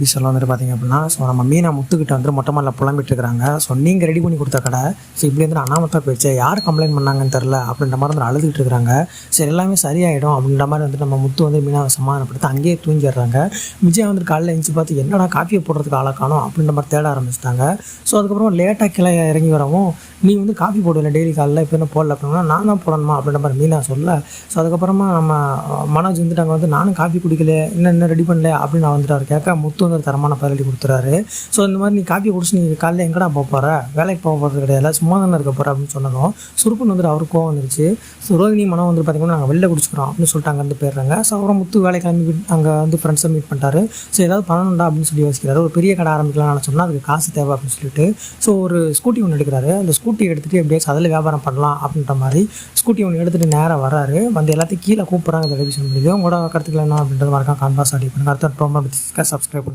எப்படி சொல்ல வந்துட்டு பார்த்தீங்க அப்படின்னா ஸோ நம்ம மீனா முத்துக்கிட்ட வந்து மொட்டை மாலை புலம்பிட்டு இருக்கிறாங்க ஸோ நீங்கள் ரெடி பண்ணி கொடுத்த கடை. ஸோ இப்படி வந்து அனாமத்தாக போயிடுச்சு. யார் கம்ப்ளைண்ட் பண்ணாங்கன்னு தெரில அப்படின்ற மாதிரி வந்து அழுதுகிட்டு இருக்கிறாங்க சரி எல்லாமே சரியாயிடும் அப்படின்ற மாதிரி வந்து நம்ம முத்து வந்து மீனாவை சமாதானப்படுத்தி அங்கேயே தூங்கிடுறாங்க. விஜய் வந்து காலையில் எழுந்து பார்த்து என்னடா காஃபியை போடுறதுக்கு ஆளை காணோம் அப்படின்ற மாதிரி தேட ஆரம்பிச்சிட்டாங்க. ஸோ அதுக்கப்புறம் லேட்டாக கிளை இறங்கி வரவும் நீ வந்து காஃபி போடுவில்ல டெய்லி காலையில் இப்போ என்ன போடல அப்படின்னா நான் தான் போடணுமா அப்படின்ற மாதிரி மீனா சொல்ல ஸோ அதுக்கப்புறமா நம்ம மனோஜ் வந்துட்டு அங்கே வந்து நானும் காஃபி குடிக்கல இன்னும் இன்னும் ரெடி பண்ணல? அப்படின்னு நான் வந்துட்டாரு கேட்க முத்து வந்து ஒரு தரமான பதிலடி கொடுத்துறாரு. ஸோ இந்த மாதிரி நீ காஃபி குடிச்சு நீ காலையில் எங்கடா போக போகிற வேலைக்கு போக போகிறது கிடையாது. சும்மா தானே இருக்க போகிற அப்படின்னு சொன்னதும் சுருப்புன்னு வந்துட்டு கோவம் வந்துருச்சு. ஸோ ரோஹினி மனம் வந்து பார்த்தீங்கன்னா நாங்கள் வெளில குடிச்சுக்கிறோம் அப்படின்னு சொல்லிட்டு அங்கேருந்து போயிடுறாங்க. ஸோ அப்புறம் முத்து வேலை கிளம்பி அங்கே வந்து ஃப்ரெண்ட்ஸை மீட் பண்ணிட்டாரு. ஸோ ஏதாவது பண்ணணும்டா அப்படின்னு சொல்லி யோசிக்கிறாரு. ஒரு பெரிய கடை ஆரம்பிக்கலாம்னு நினச்சோம்னா அதுக்கு காசு தேவை அப்படின்னு சொல்லிட்டு ஸோ ஒரு ஸ்கூட்டி ஒன்று எடுக்கிறாரு. அந்த ஸ்கூட்டி ஸ்கூட்டி எடுத்துகிட்டு எப்படியாச்சும் அதில் வியாபாரம் பண்ணலாம் அப்படின்ற மாதிரி ஸ்கூட்டி ஒன்று எடுத்துகிட்டு நேராக வராரு வந்து எல்லாத்தையும் கீழே கூப்பிட்றாங்க டெலிவிஷன் முடியுது உங்களோட கருத்துக்கள் என்ன அப்படின்றது மறக்காம கான்பாஸ் அடி பண்ணுங்க அடுத்த ப்ரோமோ சப்ஸ்கிரைப்